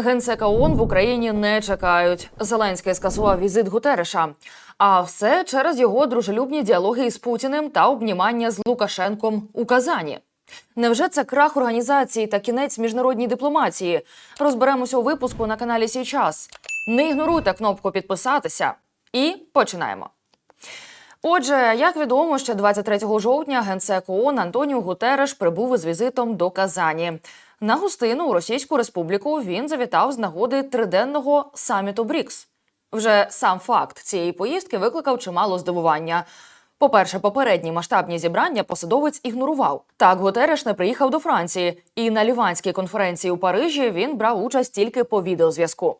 Генсека ООН в Україні не чекають. Зеленський скасував візит Гутереша. А все через його дружелюбні діалоги із Путіним та обнімання з Лукашенком у Казані. Невже це крах організації та кінець міжнародній дипломатії? Розберемося у випуску на каналі Сій час. Не ігноруйте кнопку підписатися і починаємо. Отже, як відомо, ще 23 жовтня генсек ООН Антоніо Гутереш прибув із візитом до Казані. На гостину у Російську Республіку він завітав з нагоди триденного саміту БРІКС. Вже сам факт цієї поїздки викликав чимало здивування. По-перше, попередні масштабні зібрання посадовець ігнорував. Так, Гутереш не приїхав до Франції, і на Ліванській конференції у Парижі він брав участь тільки по відеозв'язку.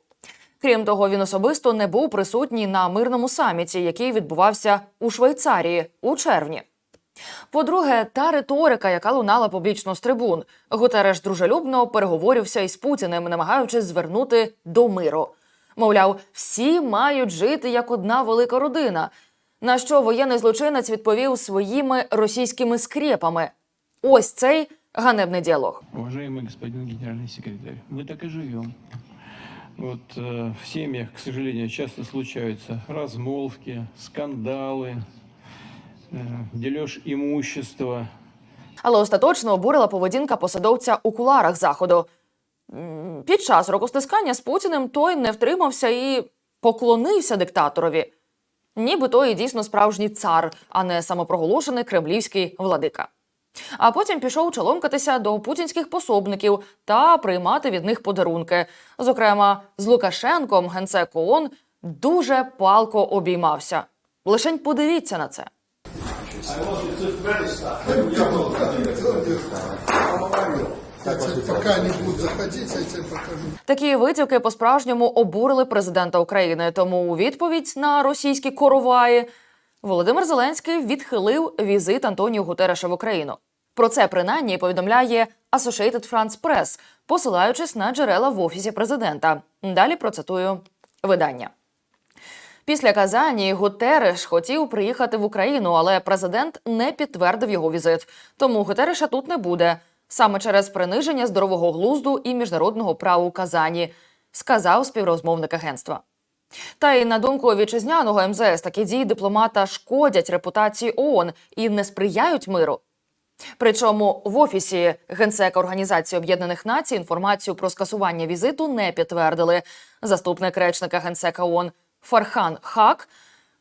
Крім того, він особисто не був присутній на мирному саміті, який відбувався у Швейцарії у червні. По-друге, та риторика, яка лунала публічно з трибун. Гутереш дружелюбно переговорився із Путіним, намагаючись звернути до миру. Мовляв, всі мають жити як одна велика родина. На що воєнний злочинець відповів своїми російськими скрепами. Ось цей ганебний діалог. Уважаемый господин генеральный секретарь, мы так и живем. Вот э, в семьях, к сожалению, часто случаются размолвки, скандалы, э, дележ имущества. Але остаточно обурила поведінка посадовця у куларах заходу. Під час рукостискання з Путіним той не втримався і поклонився диктаторові. Ніби той і дійсно справжній цар, а не самопроголошений кремлівський владика. А потім пішов чоломкатися до путінських пособників та приймати від них подарунки. Зокрема, з Лукашенком генсек ООН дуже палко обіймався. Лишень подивіться на це. Я тебе пока не буду заходить, я тебе покажу. Такі витівки по-справжньому обурили президента України. Тому у відповідь на російські короваї Володимир Зеленський відхилив візит Антоніо Гутереша в Україну. Про це принаймні повідомляє Associated France Press, посилаючись на джерела в офісі президента. Далі процитую видання. Після Казані Гутереш хотів приїхати в Україну, але президент не підтвердив його візит. Тому Гутереша тут не буде саме через приниження здорового глузду і міжнародного права у Казані, сказав співрозмовник агентства. Та й на думку вітчизняного МЗС, такі дії дипломата шкодять репутації ООН і не сприяють миру. Причому в офісі генсека Організації Об'єднаних Націй інформацію про скасування візиту не підтвердили. Заступник речника генсека ООН Фархан Хак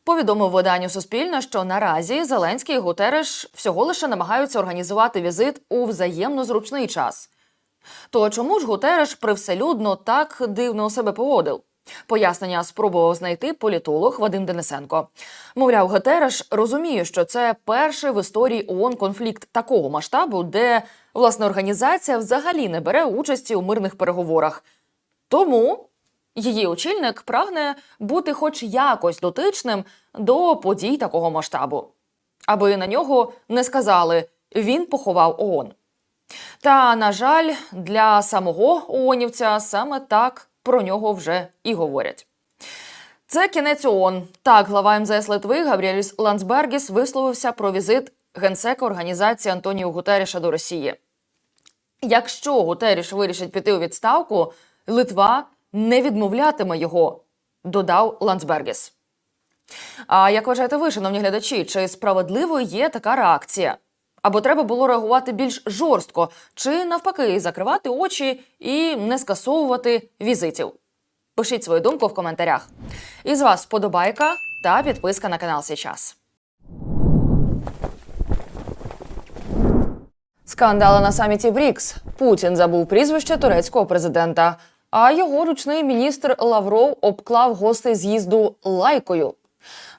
повідомив виданню Суспільне, що наразі Зеленський і Гутереш всього лише намагаються організувати візит у взаємно зручний час. То чому ж Гутереш привселюдно так дивно себе поводив? Пояснення спробував знайти політолог Вадим Денисенко. Мовляв, Гутереш розуміє, що це перший в історії ООН конфлікт такого масштабу, де власне організація взагалі не бере участі у мирних переговорах. Тому її очільник прагне бути хоч якось дотичним до подій такого масштабу, аби на нього не сказали він поховав ООН. Та, на жаль, для самого ООНівця саме так про нього вже і говорять. Це кінець ООН. Так, глава МЗС Литви Габріеліс Ландсбергіс висловився про візит генсека організації Антоніо Гутеріша до Росії. Якщо Гутеріш вирішить піти у відставку, Литва не відмовлятиме його, додав Ландсбергіс. А як вважаєте ви, шановні глядачі, чи справедливою є така реакція? Або треба було реагувати більш жорстко, чи навпаки закривати очі і не скасовувати візитів? Пишіть свою думку в коментарях. І з вас вподобайка та підписка на канал Сейчас. Скандали на саміті БРІКС. Путін забув прізвище турецького президента, а його ручний міністр Лавров обклав гостей з'їзду лайкою.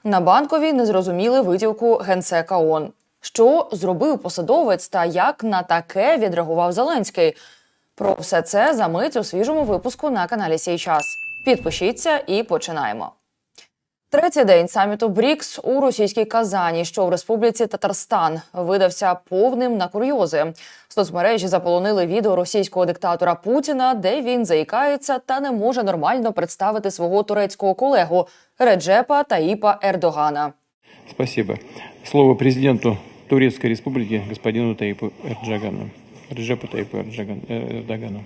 На банковій не зрозуміли витівку генсека ООН. Що зробив посадовець та як на таке відреагував Зеленський? Про все це за мить у свіжому випуску на каналі Сій час. Підпишіться і починаємо. Третій день саміту БРІКС у російській Казані, що в республіці Татарстан, видався повним на курйози. Соцмережі заполонили відео російського диктатора Путіна, де він заїкається та не може нормально представити свого турецького колегу Реджепа Таїпа Ердогана. Спасибо. Слово президенту Турецкой Республики господину Таипу Эрджагану. Реджепу Таипу Эрджаган- э, Эрдогану.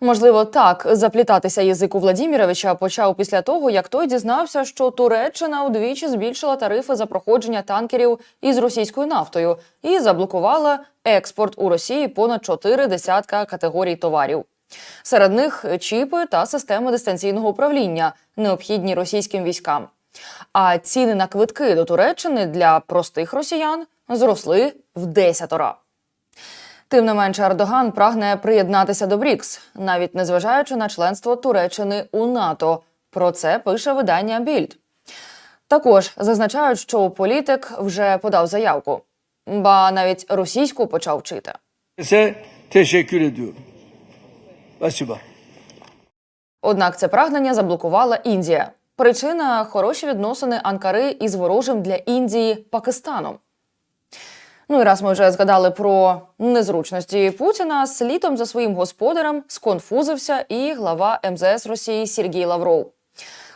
Можливо, так заплітатися язик у Владіміровича почав після того, як той дізнався, що Туреччина удвічі збільшила тарифи за проходження танкерів із російською нафтою і заблокувала експорт у Росії понад чотири десятка категорій товарів. Серед них чіпи та системи дистанційного управління, необхідні російським військам. А ціни на квитки до Туреччини для простих росіян зросли в десятеро. Тим не менше, Ердоган прагне приєднатися до БРІКС, навіть незважаючи на членство Туреччини у НАТО. Про це пише видання Більд. Також зазначають, що політик вже подав заявку, ба навіть російську почав вчити. Teşekkür ediyorum. Спасибо. Однак це прагнення заблокувала Індія. Причина хороші відносини Анкари із ворожим для Індії Пакистаном. Ну і раз ми вже згадали про незручності Путіна, слідом за своїм господарем сконфузився і глава МЗС Росії Сергій Лавров.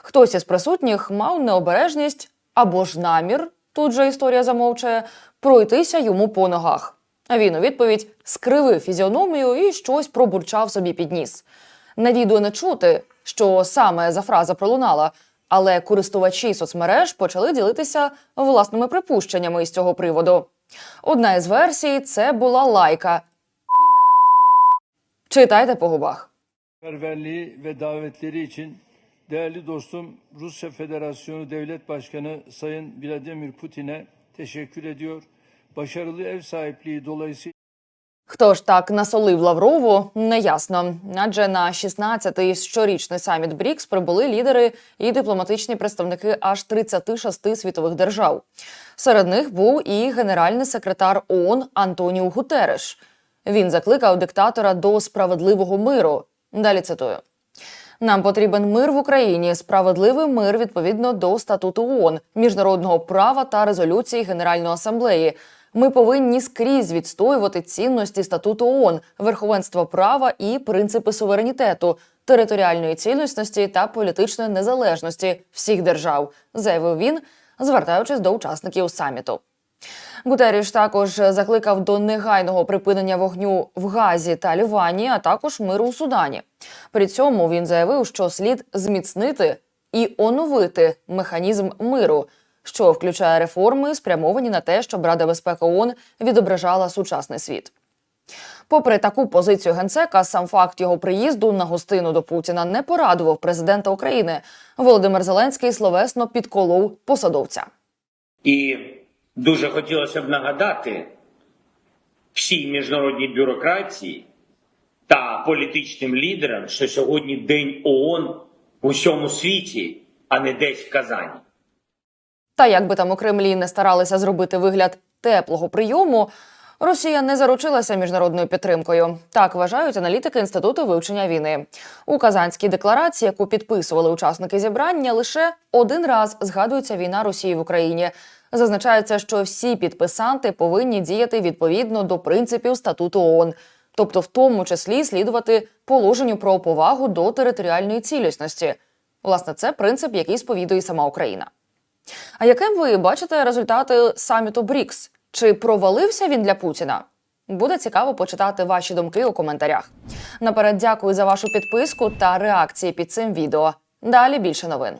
Хтось із присутніх мав необережність або ж намір, тут же історія замовчує, пройтися йому по ногах. А він у відповідь скривив фізіономію і щось пробурчав собі під ніс. На відео не чути, що саме за фраза пролунала, але користувачі соцмереж почали ділитися власними припущеннями із цього приводу. Одна із версій це була лайка. Читайте по губах. Perverliği ve davetleri için değerli dostum Rusya Federasyonu Devlet Başkanı Sayın Vladimir Putin'e teşekkür ediyor. Başarılı ev sahipliği dolayısıyla Хто ж так насолив Лаврову, неясно. Адже на 16-й щорічний саміт БРІКС прибули лідери і дипломатичні представники аж 36 світових держав. Серед них був і генеральний секретар ООН Антоніу Гутереш. Він закликав диктатора до справедливого миру. Далі цитую. Нам потрібен мир в Україні, справедливий мир відповідно до статуту ООН, міжнародного права та резолюції Генеральної асамблеї. Ми повинні скрізь відстоювати цінності статуту ООН, верховенство права і принципи суверенітету, територіальної цілісності та політичної незалежності всіх держав, заявив він, звертаючись до учасників саміту. Гутеріш також закликав до негайного припинення вогню в Газі та Лівані, а також миру у Судані. При цьому він заявив, що слід зміцнити і оновити механізм миру, що включає реформи, спрямовані на те, щоб Рада безпеки ООН відображала сучасний світ. Попри таку позицію генсека, сам факт його приїзду на гостину до Путіна не порадував президента України. Володимир Зеленський словесно підколов посадовця. І дуже хотілося б нагадати всій міжнародній бюрократії та політичним лідерам, що сьогодні День ООН в усьому світі, а не десь в Казані. Та як би там у Кремлі не старалися зробити вигляд теплого прийому, Росія не заручилася міжнародною підтримкою. Так вважають аналітики інституту вивчення війни. У Казанській декларації, яку підписували учасники зібрання, лише один раз згадується війна Росії в Україні. Зазначається, що всі підписанти повинні діяти відповідно до принципів статуту ООН, тобто в тому числі слідувати положенню про повагу до територіальної цілісності. Власне, це принцип, який сповідує сама Україна. А яким ви бачите результати саміту БРІКС? Чи провалився він для Путіна? Буде цікаво почитати ваші думки у коментарях. Наперед дякую за вашу підписку та реакції під цим відео. Далі більше новин.